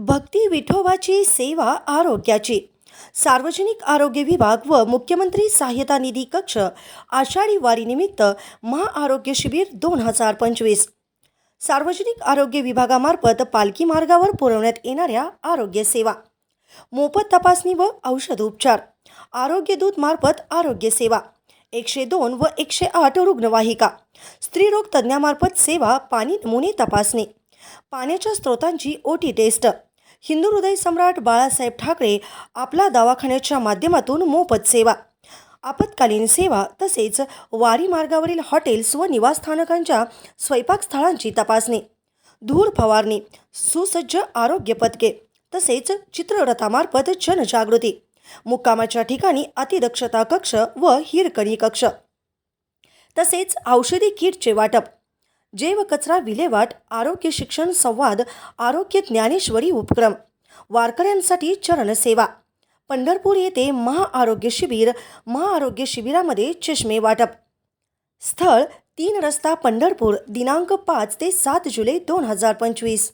भक्ती विठोबाची सेवा आरोग्याची. सार्वजनिक आरोग्य विभाग व मुख्यमंत्री सहाय्यता निधी कक्ष आषाढी वारीनिमित्त महाआरोग्य शिबिर दोन हजार पंचवीस. सार्वजनिक आरोग्य विभागामार्फत पालखी मार्गावर पुरवण्यात येणाऱ्या आरोग्य सेवा. मोफत तपासणी व औषध उपचार. आरोग्य दूत मार्फत आरोग्य सेवा. एकशे दोन व एकशे आठ रुग्णवाहिका. स्त्रीरोग तज्ज्ञामार्फत सेवा पाणी नमुने तपासणी. पाण्याच्या स्रोतांची ओटी टेस्ट. हिंदू हृदय सम्राट बाळासाहेब ठाकरे आपला दवाखान्याच्या माध्यमातून मोफत सेवा आपत्कालीन सेवा तसेच वारी मार्गावरील हॉटेल्स व निवासस्थानकांच्या स्वयंपाकस्थळांची तपासणी धूर फवारणी सुसज्ज आरोग्य पथके तसेच चित्ररथामार्फत जनजागृती मुक्कामाच्या ठिकाणी अतिदक्षता कक्ष व हिरकणी कक्ष तसेच औषधी किटचे वाटप जैव कचरा विल्हेवाट आरोग्य शिक्षण संवाद आरोग्य ज्ञानेश्वरी उपक्रम वारकऱ्यांसाठी चरणसेवा पंढरपूर येथे महाआरोग्य शिबिर महाआरोग्य शिबिरामध्ये चष्मे वाटप. स्थळ तीन रस्ता पंढरपूर दिनांक पाच ते सात जुलै दोन हजार पंचवीस.